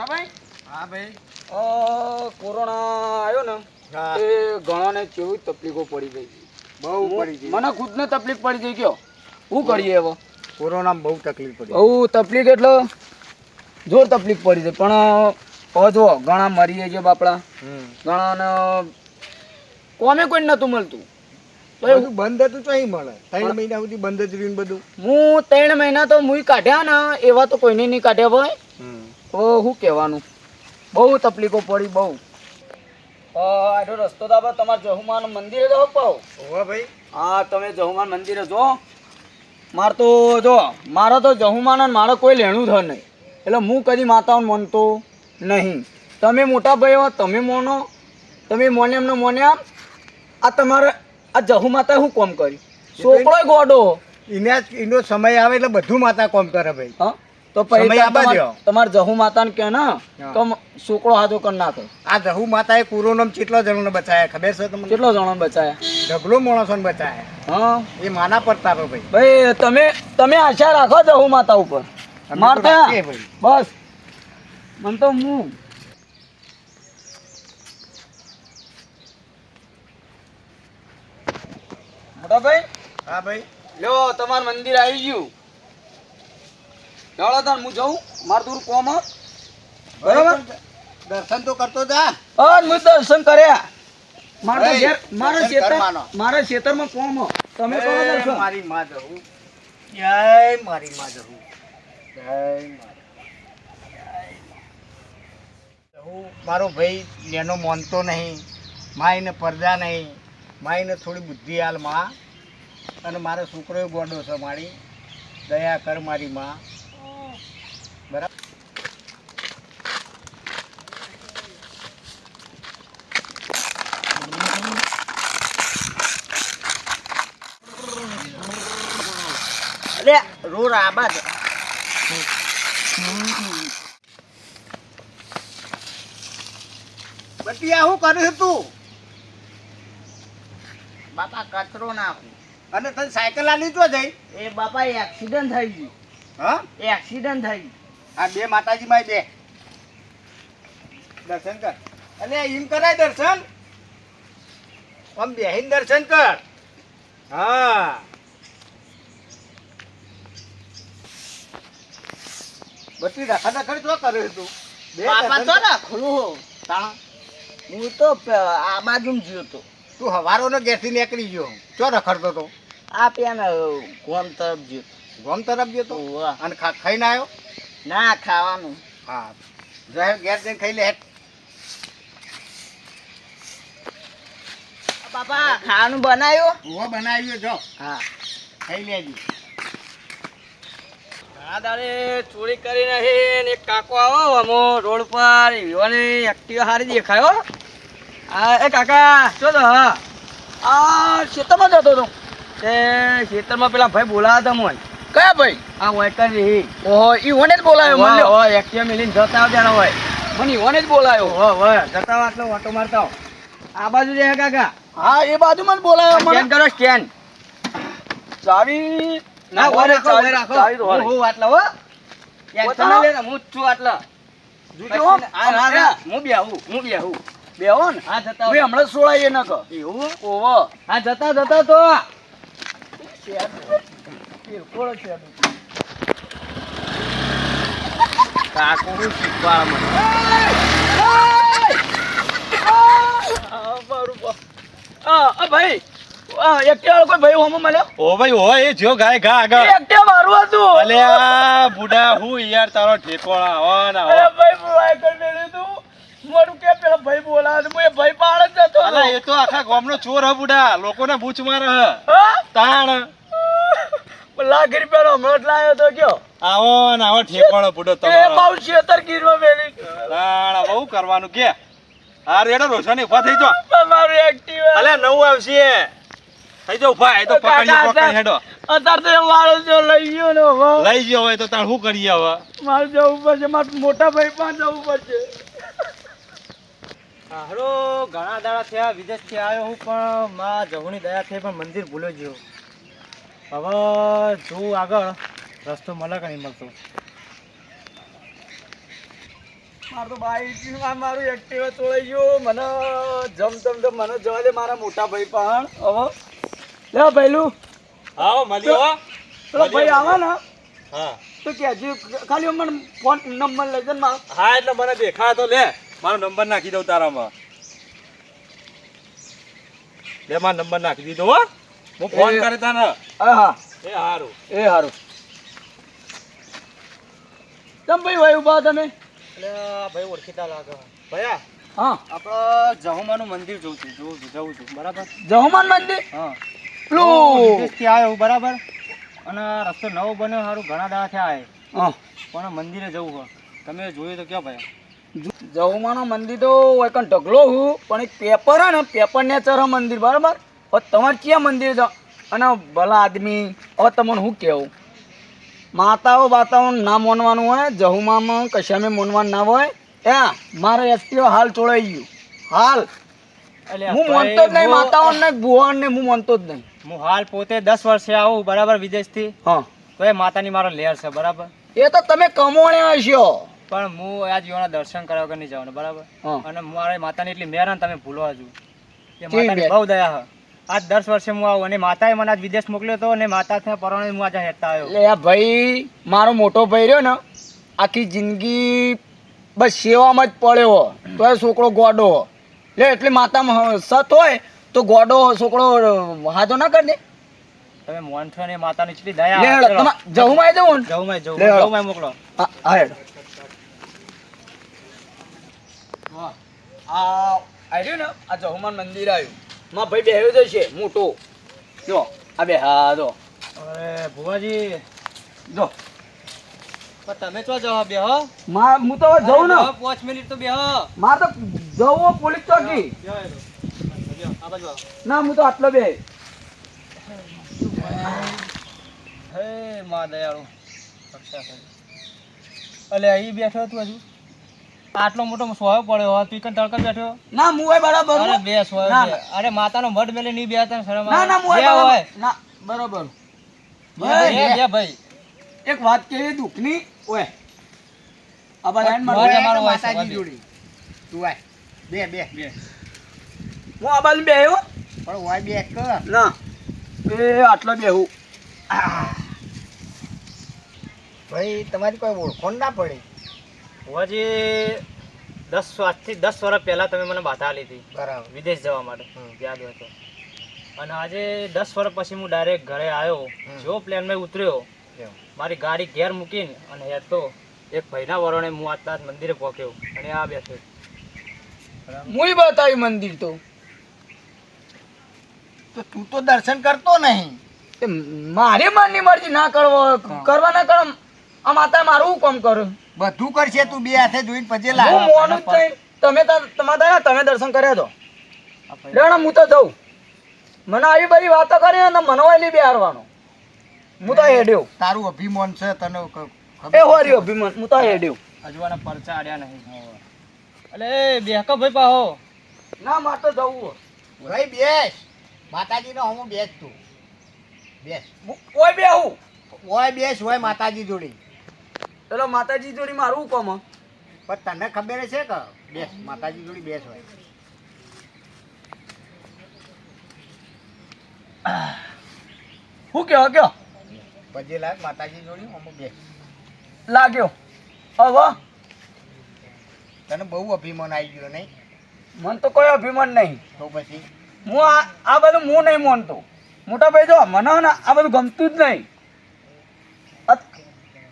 મોટાભાઈ? હા ભાઈ. કોરોના આવ્યો ને એ ઘણાને કેવી તકલીફો પડી ગઈ. બહુ પડી ગઈ. મને ખુદને તકલીફ પડી ગઈ ગયો શું કરીએ હવે? કોરોનામાં બહુ તકલીફ પડી. બહુ તકલીફ એટલે જોર તકલીફ પડી છે. પણ જો ઘણા મરીએ છે બાપડા. ઘણાને કોમે કોઈ નતું મળતું. બધું બંધ હતું તો અહીં મળે. ત્રણ મહિના સુધી બંધ જ રહ્યું બધું. હું ત્રણ મહિના તો મુ કાઢ્યા ને એવા તો કોઈને નહીં કાઢ્યા ભાઈ. તો શું કહેવાનું? બહુ તકલીફો પડી બહુ. આટલો રસ્તો તો આપણે તમારે જહુમાન મંદિરે જાઓ પાવ હોવા ભાઈ. હા તમે જહુમાન મંદિરે જો. મારે તો જો મારો તો જહુમાન અને મારો કોઈ લેણું થ નહીં. એટલે હું કદી માતાઓને માનતો નહીં. તમે મોટા ભાઈ હો તમે મોનો. તમે મોને એમને મોન્યા આ તમારે આ જહુ માતા શું કોમ કર્યું? છોકરો ગોડો. એના એનો સમય આવે એટલે બધું માતા કોમ કરે ભાઈ. હા? તો તમારે જહુ માતા ને કે ને તો છોકરો હાજો કરી નાખે. આ જહુ માતાએ કેટલો જણો ને બચાયા ખબર છે તમને? કેટલો જણો બચાયા? ઢગલો માણસોને બચાયા. હા. એ માના પડતા ભાઈ. ભાઈ તમે તમે આશા રાખો જહુ માતા ઉપર. મારતા બસ. મને તો હું મોટા ભાઈ? હા ભાઈ. લ્યો તમારું મંદિર આવી ગયું. ચાલો તાર હું જઉં મારું થોડું કોમ બરાબર? દર્શન તો કરતો જા. અન હું દર્શન કર્યા મારે ઘેર મારા ખેતર. મારા ખેતરમાં કોમ. તમે કરો દર્શન? મારી માં જહુ જય મારી માં જહુ જય મારી મારો ભાઈ એનો માનતો નહીં માઈને પડદા નહીં માઈને થોડી બુદ્ધિ હાલમાં. અને મારો છોકરો ગોડો છે મારી. દયા કર મારી માં બરાબર આબાદ. બટિયા હું કર્યું તું? બાપા કચરો નાખું. અને તને સાયકલ આલી તો જઈ. એ બાપા એક્સિડન્ટ થઈ ગયું. હા? એક્સિડન્ટ થઈ ગયું. આ બે માતાજી માં બે. દર્શન કર. અને એમ કરાય દર્શન? આમ બેહીન દર્શન કર. હા. બધી રખા દખડ તો કરે તું. બે બાપા તો કર. હો. તા. હું તો આ બાજુ જ્યો તો. તું હવારો ને ગેસથી નીકળી ગયો. ચો રખડતો તો? આ પેન ગોમ તરફ જ્યો ગોમ તરફ ગયો તો? અને ખા ખાઈને આવ્યો ના ખાવાનું. હા. જાય ગેસ જઈને ખાઈ લે. બાપા ખાવાનું બનાવ્યું? હું બનાવ્યું જો. હા. ખાઈ લેજી. આ દાડે ચોરી કરી નહીં ને એક કાકો આવો અમો રોડ પર. યુવાને એક્ટિવા હારી દેખાયો. આ એ કાકા શું તો હા. આ ખેતરમાં જતો હતો. તે ખેતરમાં પેલા ભાઈ બોલાવા હતા મને. કયા ભાઈ? આ વાયકર રહી ઓહો જ બોલાયો મને હો એક્ટિવા મિલીને જતા આવતા હોય. મને ઈવોને જ બોલાયો. હો હો જતા આટલો ઓટો મારતા આ બાજુ જે કાકા? હા એ બાજુમાં જ બોલાયો મને કરો સ્ટેન્ડ ચાવી ના હોય રાખો, હું આટલા હો યાર, તમે લે હું છું આટલા. જોજો હો. હા, બે. હું ને. હા જતા હમણાં સોળાઈએ ન એવું ઓવો. હા જતા જતા તો પીરકોળો છે કાકો મને. આ બા- આ, આ ભાઈ આ એકટીવા વાળો કોઈ ભાઈ હોમો મળ્યો? ઓ ભાઈ એ જો ગાય ગા આગળ. એ મારું હતું. અલ્યા બુડા હું યાર તારો ઠેકોણા આવા ના ભાઈ બોલાય કરી મેળ્યું તું મોડું કે પેલા ભાઈ બોલાવે હું એ ભાઈ પાડ જ જતો અલા એ તો આખા ગામનો ચોર હ બુડા. લોકોને બૂચ મારે હ. તાણ. લાખ રૂપિયાનો હમણાં લાવ્યો તો કયો આવો ને આવો ઠેકોણો બુડો એ તમારો. બહુ છેતર ગીરમાં મેલી. તાણ બહુ કરવાનું કે. આ રેડો રોશની ઊભા થઈ જો મારું એક્ટિવ અલ્યા નવું આવશે. થઈ જાવ ભાઈ તો પકડી પકડી હેડો. અત્યારે તો મારો જો લઈ ગયો ને હવે. લઈ ગયો હોય તો તાર શું કરીએ હવે? મારે જવું પડશે મારા મોટા ભાઈ પાસે જવું પડશે. હારો ઘણા દાડા થયા વિદેશથી આવ્યો હું પણ માં જહુની દયા થઈ પણ મંદિર ભૂલ્યો ગયો. હવે જો આગળ રસ્તો મળે કે નહીં મળતો? મારું તો બાઈક આ મારું એક્ટિવા તોડાઈ ગયું. મને જમ જમ જમ મને જવા દે મારા મોટા ભાઈ પણ. હવે લે પહેલું આવો મળી હો. પેલો ભાઈ આવે ને હા. તો કહેજો ખાલી મને ફોન નંબર લઈ માં હા એટલે મને દેખા તો લે. મારો નંબર નાખી દઉં તારામાં. લે મારો નંબર નાખી દીધો હો. હું ફોન એ- કરે તને. હા હા. એ સારું એ સારું તમ ભાઈ ભાઈ ઊભા તમે? એટલે ભાઈ ઓળખીતા લાગે. ભયા હા. આપણે જહુમાનું મંદિર જોઉં છું જોઉં છું જવું છું. બરાબર? જહુમાન મંદિર? હા. પેલું વિદેશથી આવ્યો બરાબર? અને રસ્તો નવો બન્યો સારું ઘણા દાડા થયા પણ મંદિરે જવું હોય? તમે જોયું તો કયો ભાઈ? જવમાનો મંદિર તો એક ઢગલો હું પણ એક પેપર હે ને પેપર ને ચર મંદિર બરાબર? હવે તમારે ક્યાં મંદિર જાઓ અને ભલા આદમી હવે તમને શું કહેવું? માતાઓ બાતાઓ ના મોનવાનું હોય જહુમામાં કશામાં મોનવાનું ના હોય. ત્યાં મારે એસટીઓ હાલ ચોળાઈ ગયું. હાલ. હું માનતો જ નહીં માતાઓ ને ભુવન ને હું માનતો જ નહીં. હું હાલ પોતે દસ વર્ષે આવું બરાબર વિદેશથી. હા. તો એ માતાની મારો લેર છે બરાબર. એ તો તમે કમોણ્યા હશો. પણ હું આજ યોના દર્શન કરવા વગર નહીં જવાનું બરાબર. અને મારે માતાની એટલી મહેર તમે ભૂલો હજુ. એ માતાની બહુ દયા આજ દસ વર્ષે હું આવું અને માતાએ મને આજ વિદેશ મોકલ્યો હતો અને માતા ત્યાં પરણે હું આજે હેઠતા આવ્યો. એટલે આ ભાઈ મારો મોટો ભાઈ રહ્યો ને આખી જિંદગી બસ સેવામાં જ પડ્યો તો એ છોકરો ગોડો લે એટલે માતામાં સત હોય તો ગોડો છોકરો હાથો ના કરી દે તમે મોન છો ને માતાની એટલી દયા લે. હેડો, ચલો. તમા- જવું ને? જવું માં જવું જવું માં મોકલો. હા હા આ આવ્યું ને આ જહુમાન મંદિર આવ્યું માં ભાઈ બેહ્યો જ છે મોટો. જો આ બે હા જો. અરે ભુવાજી. જો. પણ તમે તો જવા બે હો માં હું તો જઉં ને. પાંચ મિનિટ તો બે હો મા તો જવું પોલીસ ચોકી. ના હું તો આટલો બે. હે માં દયાળુ અલે અહીં બેઠો તું હજુ? આટલો મોટો સોયો પડ્યો તું તડકા બેઠો? ના હું હોય બરાબર અરે બે સોયો. અરે માતાનો મઢ મેલે નહીં બેહતા ને શરમ ના આવે. ના હું હોય ના બરાબર. બે, ભાઈ, એક વાત કેવી દુઃખની? ઓય. હોય માતાજી જોડી. તું આય. બે બે. બે. હું આ બાજુ બેહ્યો? પણ વાય બે કર ના. એ આટલો બેહું. ભાઈ તમારી કોઈ ઓળખો ના પડી. ભુવાજી દસ આજથી દસ વર્ષ પહેલા તમે મને બાધા લીધી. બરાબર. વિદેશ જવા માટે. યાદ હોય તો અને આજે દસ વર્ષ પછી હું ડાયરેક્ટ ઘરે આવ્યો. જો પ્લેનમાં ઉતર્યો મારી ગાડી ઘેર મૂકીને અને હેતો એક ભાઈના વરણે હું આટલા જ મંદિરે પહોંચ્યો. અને આ બેઠો. હું બતાવ્યું મંદિર તો. તો તું તો દર્શન કરતો નહીં. મારી મનની મરજી ના કરવો કરવા ના કરો આ માતા મારું શું કામ કર્યું? બધું કરશે તું બે હાથે જોઈને પછી લાવ હું મોનું જ તમે તમારા તમે દર્શન કર્યા તો. આ હું તો જઉં. મને આવી બધી વાતો કરી ને મને હોય નહીં બેહારવાનો. હું તો હેડ્યો. તારું અભિમાન છે તને એ હોરી અભિમાન હું તો હેડ્યો. હજુ આના પરચા આડ્યા નહીં. અલે બેહકો ભાઈ પાહો. ના મારે તો જવું ભાઈ બેસ. માતાજી નો હું બેસ તું બેસ. ઓય બે હું? ઓય બેસ હોય માતાજી જોડી. ચલો માતાજી જોડી મારું કોમ? પણ તને ખબર છે કે બેસ માતાજી જોડી બેસ હોય. શું કયો કયો? પછી લાગ માતાજી જોડી હું બેસ. લાગ્યો. હવે? તને બહુ અભિમાન આવી ગયો નહીં? મન તો કોઈ અભિમાન નહીં. તો પછી? હું આ આ બધું હું નહીં માનતો. મોટા ભાઈ જો મને ને આ બધું ગમતું જ નહીં.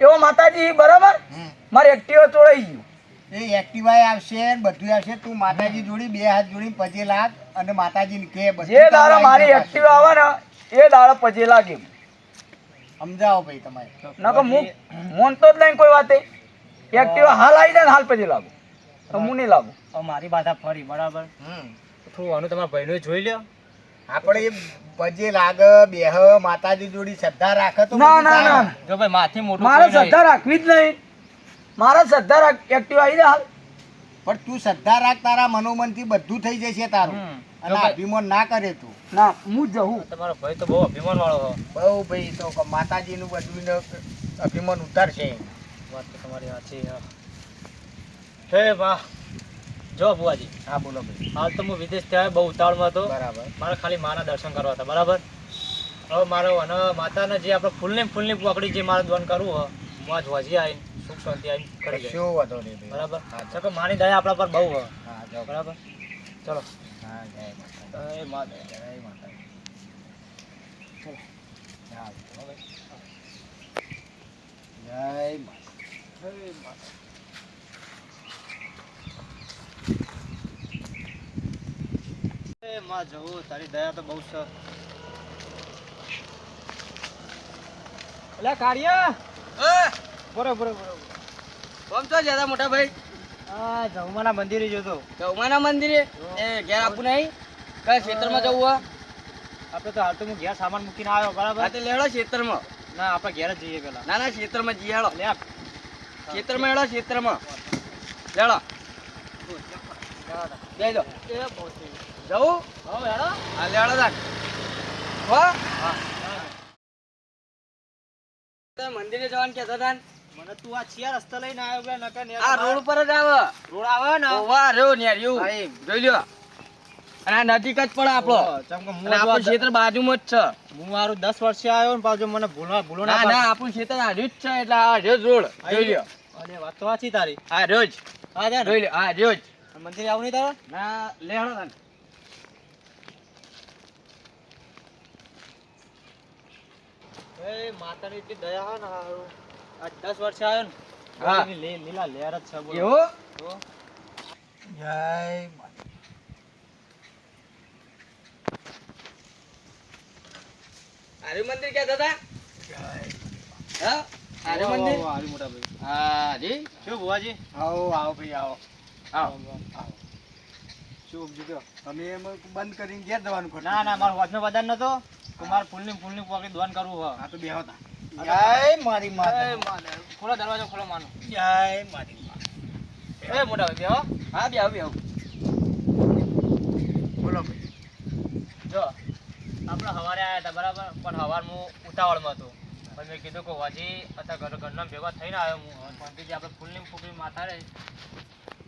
એવો માતાજી બરાબર. મારી એક્ટિવા ચોડાઈ ગયું. એ એક્ટિવાય આવશે બધું આવશે તું માતાજી જોડી બે હાથ જોડી પછી લાગ અને માતાજી કે જે દાડો મારી એક્ટિવા આવે ને એ દાડો પછી લાગે. સમજાવો ભાઈ તમારે. નકર હું મોનતો જ નહીં કોઈ વાતે. એક્ટિવા હાલ આવી જાય ને હાલ પછી લાગુ. તો હું. નહીં લાગુ. મારી બાધા ફરી બરાબર? હમ. થોડું આનું તમારા ભાઈનું જોઈ લ્યો. આપણે એ પજે લાગ બેહ માતાજી જોડી શ્રદ્ધા રાખે તો ના ના ના. જો ભાઈ માથી મોટું મારે શ્રદ્ધા રાખવી જ નહીં. મારે શ્રદ્ધા રાખ એક્ટિવ આવી જાય પણ તું શ્રદ્ધા રાખ તારા મનોમનથી બધું થઈ જશે તારું. અને અભિમાન ના કરે તું. ના હું જવું તમારો ભાઈ તો બહુ અભિમાન વાળો બહુ ભાઈ તો માતાજીનું બધું અભિમાન ઉતારશે. વાત તો તમારી સાચી હા હે વાહ. જો બુવાજી હા બોલો ભાઈ. હાલ તો હું વિદેશ ત્યાં બહુ ઉતાવળમાં હતો. બરાબર. મારે ખાલી માના દર્શન કરવા હતા બરાબર? હવે મારો અને માતાને જે આપણે ફૂલની ફૂલની પકડી જે મારે દોન કરવું હોય હું આજ વજી આવીને સુખ શાંતિ આવીને કરી શું વાંધો નહીં બરાબર? હા ચાલો કે માની દયા આપણા પર બહુ હોય. બરાબર? ચલો. હા જય માતા જય માતા જય માતા ચલો હા હવે જય માતા એ માં જવું તારી દયા તો બહુ છે. એટલે કાઢિયા બરોબર બરોબર કોમ તો જતા મોટા ભાઈ? આ જમવાના મંદિરે જોતો ચૌમાના મંદિરે? એ ઘેર આપવું નહીં. કયા ક્ષેત્રમાં જવું હોય? આપણે તો હાલ તો હું ઘેર સામાન મૂકીને આવ્યો બરાબર? હા તે લેવડો ક્ષેત્રમાં. ના આપણે ઘેર જ જઈએ પેલા ના ના ક્ષેત્રમાં જઈ હેડો લે. ક્ષેત્રમાં હેડો ક્ષેત્રમાં. લેડો એ બહુ થઈ જવું. હા લેડો હો? મંદિરે જવાનું કહેતા હતા મને તું આ છિયા રસ્તા લઈને આવ્યો બે નકર ને આ રોડ ઉપર જ આવે. રોડ આવે ને? ઓવા રહ્યો ને યાર એવું. હા, એમ. જોઈ લ્યો. અને આ નજીક જ પડે આપણો. કે આપણું ક્ષેત્ર બાજુમાં જ છે. હું મારું દસ વર્ષે આવ્યો ને પાછું મને ભૂલવા ભૂલો ના આપણું ક્ષેત્ર જ છે એટલે આ રહ્યો રોડ. જોઈ લ્યો. અરે વાત તો સાચી તારી. આ હા જોઈ લ્યો આ મંદિરે આવું નહીં તારે? ના તાન. એ માતાની એટલી દયા ને હારું. આ દસ વર્ષે આવ્યો ને. હા. લીલા લહેર જ છે બોલો. એવું? જય માતા આર્ય મંદિર કહેતા હતા? હા? આર્ય મંદિર? વાહ, વાહ, મોટા ભાઈ. હા જી. શું ભુવાજી? આવો આવો ભાઈ આવો. આવો. આવો શું ઉપજી તમે એમ બંધ કરીને ઘેર જવાનું ના ના મારો વાતનો બધાન નતો. તો મારે ફૂલની ફૂલની પકડી દોન કરવું હોય હા તો બે હતા જય મારી માતા. ખોલો દરવાજો ખોલો માનો. જય મારી માતા. એ મોટા બેહો. હા બે આવ બોલો ભાઈ. જો આપણે સવારે આવ્યા હતા બરાબર? પણ સવાર હું ઉતાવળમાં હતો. પણ મેં કીધું કે વાજી અથવા ઘર ઘરના ભેગા થઈને આવ્યો હું. પંડિતજી આપણે ફૂલની ફૂકરી માથા રહે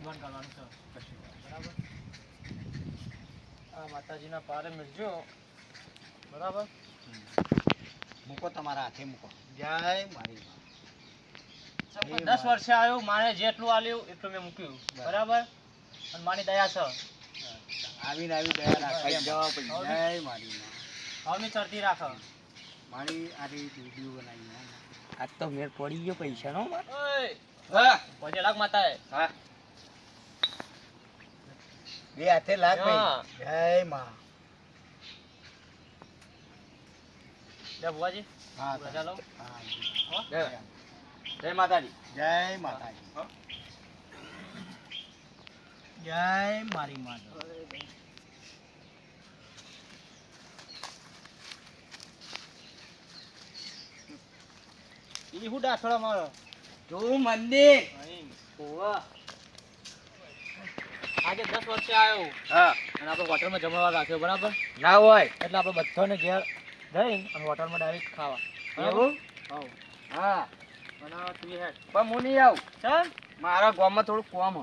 બંધ કરવાનું છે. બરાબર? આ માતાજીના પારે મિલજો બરાબર? મૂકો તમારા હાથે મૂકો. જય મારી દસ વર્ષે આવ્યું મારે જેટલું આલ્યું એટલું મેં મૂક્યું. બરાબર? અને મારી દયા છે. આવીને આવી દયા રાખાઈ જવા જય મારી માં. ભાવની ચડતી રાખો. મારી આરી વીડિયો બનાવી આજ તો મેર પડી ગયો પૈસા નો પછી હા. લાગ માતા હા. બે હાથે લાખ. જય માં. લે બુવાજી હા રજા લો હા જય માતાજી. જય માતાજી. જય મારી માતા. ઈ હું ડાઠોડા મારો? તું મંદિર. ઓવા આજે દસ વર્ષે આવ્યો. હા. અને આપણે હોટલમાં જમવા રાખ્યો બરાબર? ના હોય. એટલે આપણે બધાને ઘેર જઈને અને હોટલમાં ડાયરેક્ટ ખાવા. એવું? હા. પણ હું નહીં આવું. ચાલ. મારા ગામમાં થોડું કોમ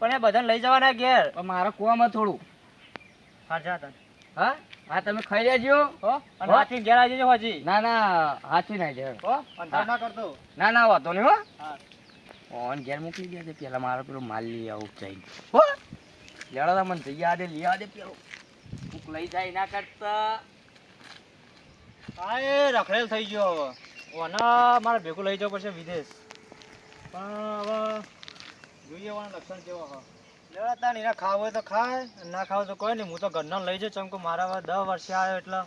પણ એ બધાને લઈ જવાના ઘેર. પણ મારા કોમ થોડું. હા જા તને હા? હા તમે ખાઈ લેજો. હો? અને? હાથી ઘેર આવી જજો હજી. ના ના હાથી ના હો? અંધાર ના કરતો. ના ના વાતો નહીં હો. ઓન ઘેર મોકલી દે પેલા મારો પેલો માલ લઈ આવું જઈને. હો? લેડો મને જઈ આદે લઈ આદે પેલો. કોક લઈ જાય ના કરતા. હા, એ રખડેલ થઈ ગયો હવે. ઓના, મારે ભેગું લઈ જવું પડશે વિદેશ. પણ હવે જોઈએ વાળા લક્ષણ કેવા હા નહીં ખાવ હોય તો ખાય ના ખાવ તો કોઈ નહીં. હું તો ઘરના લઈ જઉં ચમકો. મારા હવે દસ વર્ષે આવ્યો એટલે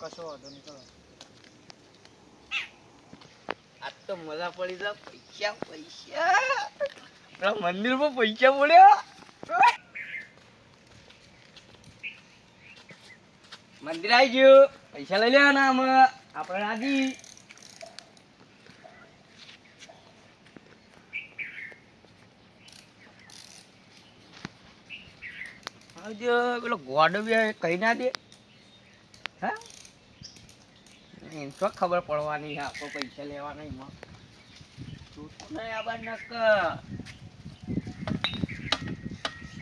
કશો વાંધો નહીં. ચલો. તો મજા પડી જા, પૈસા પૈસા. પેલા મંદિર પર પૈસા પડ્યા મંદિર આવી ગયું. પૈસા લઈ લેવાના અમે આપણે રાજી. આવજો, પેલો ગોડો કહી ના દે. હા? તો ખબર પડવાની છે આપણે પૈસા લેવાના એમાં? તું નહીં આબાદ નક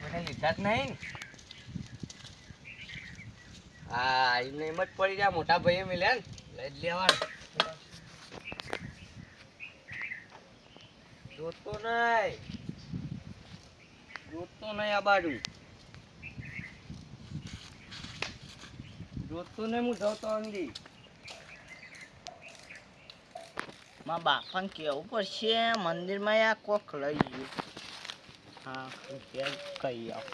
મને લીધા જ નહીં ને? હા, એમને એમ જ પડી ગયા મોટા ભાઈએ મિલ્યા લઈ લેવા જોતો નહીં. જોતો નહીં આ બાજુ. જોતો નહીં હું જાઉં તો અંગી. માં બાપાને કેવું પડશે, મંદિરમાં આ કોક લઈ ગયું. હા કહી આવ.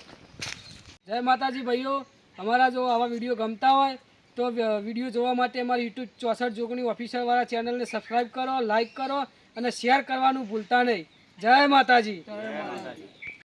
જય માતાજી ભાઈઓ. અમારા જો આવા વીડિયો ગમતા હોય તો વીડિયો જોવા માટે અમારી યુટ્યુબ ચોસઠ જોગણી ઓફિશિયલવાળા ચેનલને સબસ્ક્રાઈબ કરો લાઇક કરો અને શેર કરવાનું ભૂલતા નહીં. જય માતાજી.